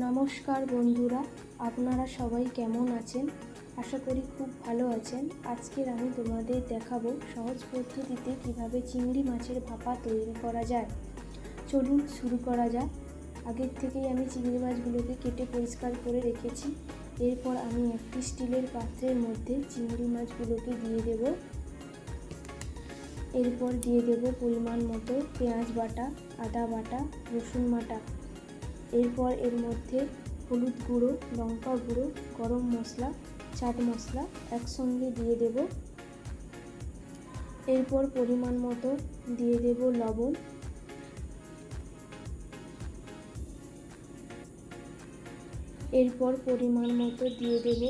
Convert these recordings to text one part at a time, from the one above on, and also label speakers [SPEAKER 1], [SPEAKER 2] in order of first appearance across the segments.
[SPEAKER 1] নমস্কার বন্ধুরা, আপনারা সবাই কেমন আছেন? আশা করি খুব ভালো আছেন। আজকের আমি তোমাদের দেখাবো সহজ পদ্ধতিতে কীভাবে চিংড়ি মাছের ভাপা তৈরি করা যায়। চলুন শুরু করা যাক। আগের থেকেই আমি চিংড়ি মাছগুলোকে কেটে পরিষ্কার করে রেখেছি। এরপর আমি একটি স্টিলের পাত্রের মধ্যে চিংড়ি মাছগুলোকে দিয়ে দেব। এরপর দিয়ে দেব পরিমাণ মতো পেঁয়াজ বাটা, আদা বাটা, রসুন বাটা। এরপর এর মধ্যে হলুদ গুঁড়ো, লঙ্কা গুঁড়ো, গরম মশলা, চাট মশলা একসঙ্গে দিয়ে দেব। এরপর পরিমাণ মতো দিয়ে দেব লবণ। এরপর পরিমাণ মতো দিয়ে দেব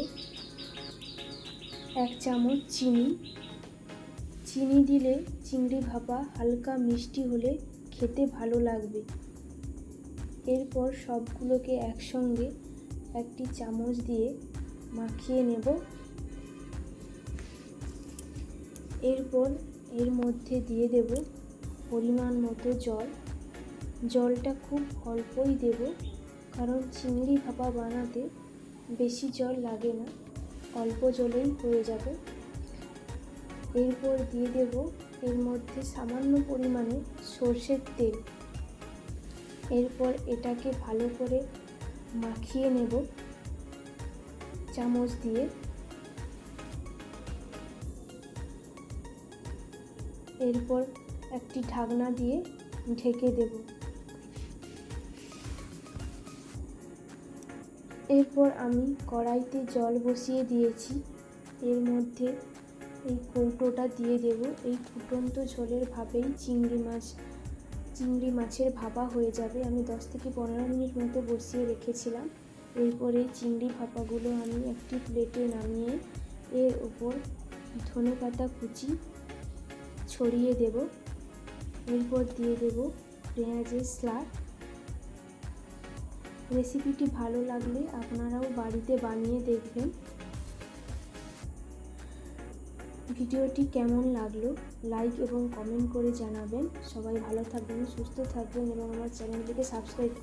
[SPEAKER 1] এক চামচ চিনি। চিনি দিলে চিংড়ি ভাপা হালকা মিষ্টি হলে খেতে ভালো লাগবে। এরপর সবগুলোকে একসঙ্গে একটি চামচ দিয়ে মাখিয়ে নেব। এরপর এর মধ্যে দিয়ে দেব পরিমাণ মতো জল। জলটা খুব অল্পই দেব, কারণ চিংড়ি ভাপা বানাতে বেশি জল লাগে না, অল্প জলেই হয়ে যাবে। এরপর দিয়ে দেব এর মধ্যে সামান্য পরিমাণে সর্ষের তেল। এরপর এটাকে ভালো করে মাখিয়ে নেব। চামচ দিয়ে। এরপর একটি ঢাকনা দিয়ে ঢেকে দেব। এরপর আমি কড়াইতে জল বসিয়ে দিয়েছি। এর মধ্যে এই কৌটোটা দিয়ে দেব। এই ফুটন্ত ঝোলের ভাবেই চিংড়ি মাছ চিংড়ি মাছের ভাপা হয়ে যাবে। আমি দশ থেকে পনেরো মিনিট মতো বসিয়ে রেখেছিলাম। এরপরে চিংড়ি ভাপাগুলো আমি একটি প্লেটে নামিয়ে এর উপর ধনে পাতা কুচি ছড়িয়ে দেব। এরপর দিয়ে দেব পেঁয়াজের স্লাদ। রেসিপিটি ভালো লাগলে আপনারাও বাড়িতে বানিয়ে দেখবেন। ভিডিওটি কেমন লাগল লাইক এবং কমেন্ট করে জানাবেন। সবাই ভালো থাকবেন, সুস্থ থাকবেন এবং আমার চ্যানেলটিকে সাবস্ক্রাইব করে